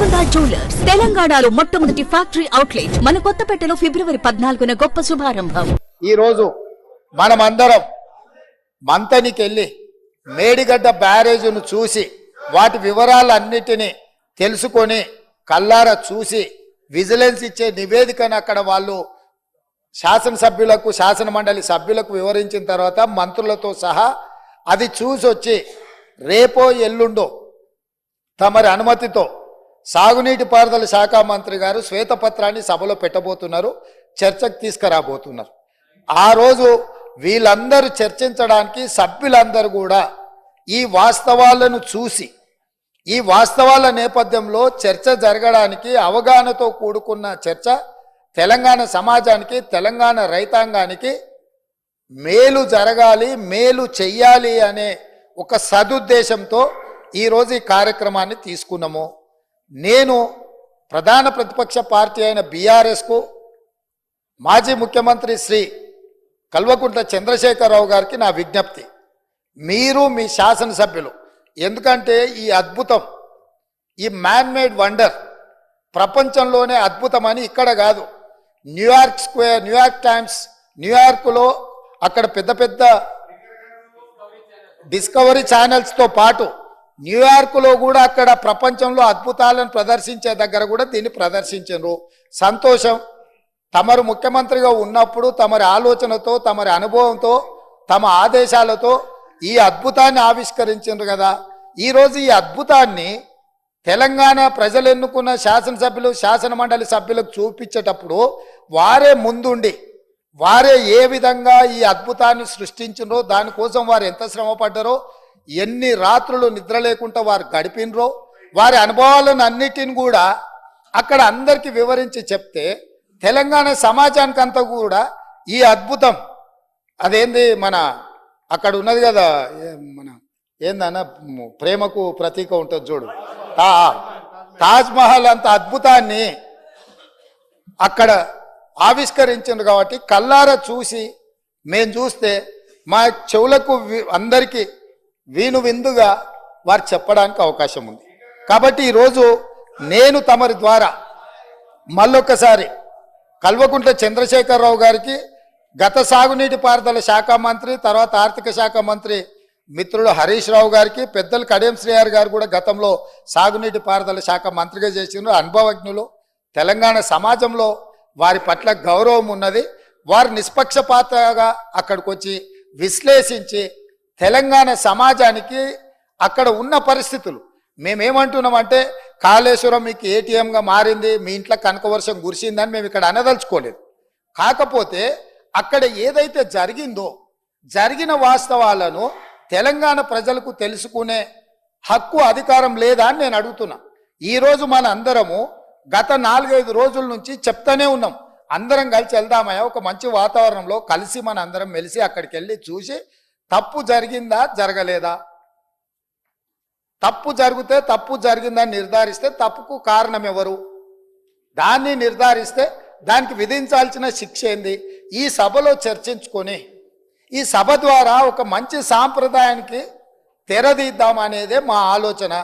Golconda jewellers తెలంగాణలో మొట్టమొదటి factory outlet మన కొత్తపేటలో ఫిబ్రవరి పద్నాలుగున గొప్ప శుభారంభం. ఈ రోజు మనమందరం మంతనికి వెళ్ళి మేడిగడ్డ బ్యారేజ్ను చూసి వాటి వివరాలన్నిటినీ తెలుసుకొని కల్లారా చూసి విజిలెన్స్ ఇచ్చే నివేదికను అక్కడ వాళ్ళు శాసనసభ్యులకు శాసన మండలి సభ్యులకు వివరించిన తర్వాత మంత్రులతో సహా అది చూసి వచ్చి రేపో ఎల్లుండో తమరి అనుమతితో సాగునీటి పారుదల శాఖ మంత్రి గారు శ్వేతపత్రాన్ని సభలో పెట్టబోతున్నారు చర్చకు తీసుకురాబోతున్నారు. ఆ రోజు వీళ్ళందరూ చర్చించడానికి సభ్యులందరూ కూడా ఈ వాస్తవాలను చూసి ఈ వాస్తవాల నేపథ్యంలో చర్చ జరగడానికి అవగాహనతో కూడుకున్న చర్చ తెలంగాణ సమాజానికి తెలంగాణ రైతాంగానికి మేలు జరగాలి మేలు చెయ్యాలి అనే ఒక సదుద్దేశంతో ఈరోజు ఈ కార్యక్రమాన్ని తీసుకున్నాము. నేను ప్రధాన ప్రతిపక్ష పార్టీ అయిన బీఆర్ఎస్కు మాజీ ముఖ్యమంత్రి శ్రీ కల్వకుంట్ల చంద్రశేఖరరావు గారికి నా విజ్ఞప్తి. మీరు మీ శాసనసభ్యులు. ఎందుకంటే ఈ అద్భుతం ఈ మ్యాన్ మేడ్ వండర్ ప్రపంచంలోనే అద్భుతమని ఇక్కడ కాదు. న్యూయార్క్ స్క్వేర్ న్యూయార్క్ టైమ్స్ న్యూయార్క్లో అక్కడ పెద్ద పెద్ద డిస్కవరీ ఛానల్స్తో పాటు న్యూయార్క్లో కూడా అక్కడ ప్రపంచంలో అద్భుతాలను ప్రదర్శించే దగ్గర కూడా దీన్ని ప్రదర్శించరు సంతోషం. తమరు ముఖ్యమంత్రిగా ఉన్నప్పుడు తమరి ఆలోచనతో తమరి అనుభవంతో తమ ఆదేశాలతో ఈ అద్భుతాన్ని ఆవిష్కరించారు కదా. ఈరోజు ఈ అద్భుతాన్ని తెలంగాణ ప్రజలు ఎన్నుకున్న శాసనసభ్యులు శాసన మండలి సభ్యులకు చూపించేటప్పుడు వారే ముందుండి వారే ఏ విధంగా ఈ అద్భుతాన్ని సృష్టించినో దానికోసం వారు ఎంత శ్రమ పడ్డారో ఎన్ని రాత్రులు నిద్ర లేకుండా వారు గడిపినరో వారి అనుభవాలను అన్నిటిని కూడా అక్కడ అందరికీ వివరించి చెప్తే తెలంగాణ సమాజానికి అంతా కూడా ఈ అద్భుతం. అదేంది మన అక్కడ ఉన్నది కదా మన ఏందన్న ప్రేమకు ప్రతీక ఉంటుంది చూడు. తా తాజ్మహల్ అంత అద్భుతాన్ని అక్కడ ఆవిష్కరించింది కాబట్టి కల్లార చూసి మేము చూస్తే మా చెవులకు అందరికీ వీణు విందుగా వారు చెప్పడానికి అవకాశం ఉంది. కాబట్టి ఈరోజు నేను తమరి ద్వారా మళ్ళొక్కసారి కల్వకుంట్ల చంద్రశేఖరరావు గారికి గత సాగునీటి పారుదల శాఖ మంత్రి తర్వాత ఆర్థిక శాఖ మంత్రి మిత్రుడు హరీష్ రావు గారికి పెద్దలు కడియం శ్రీహర్ గారు కూడా గతంలో సాగునీటి పారుదల శాఖ మంత్రిగా చేసిన అనుభవజ్ఞులు తెలంగాణ సమాజంలో వారి పట్ల గౌరవం ఉన్నది. వారు నిష్పక్షపాతగా అక్కడికి వచ్చి విశ్లేషించి తెలంగాణ సమాజానికి అక్కడ ఉన్న పరిస్థితులు. మేమేమంటున్నామంటే కాళేశ్వరం మీకు ఏటీఎంగా మారింది మీ ఇంట్లో కనక వర్షం కురిసిందని మేము ఇక్కడ అనదలుచుకోలేదు. కాకపోతే అక్కడ ఏదైతే జరిగిందో జరిగిన వాస్తవాలను తెలంగాణ ప్రజలకు తెలుసుకునే హక్కు అధికారం లేదా అని నేను అడుగుతున్నా. ఈరోజు మన అందరము గత నాలుగైదు రోజుల నుంచి చెప్తానే ఉన్నాం. అందరం కలిసి వెళ్దామయ్యా ఒక మంచి వాతావరణంలో కలిసి మన అందరం మెలిసి అక్కడికి వెళ్ళి చూసి తప్పు జరిగిందా? జరగలేదా? తప్పు జరిగితే తప్పు జరిగిందని నిర్ధారిస్తే తప్పుకు కారణం ఎవరు దాన్ని నిర్ధారిస్తే దానికి విధించాల్సిన శిక్ష ఏంది? ఈ సభలో చర్చించుకొని ఈ సభ ద్వారా ఒక మంచి సాంప్రదాయానికి తెరదీద్దామనేదే మా ఆలోచన.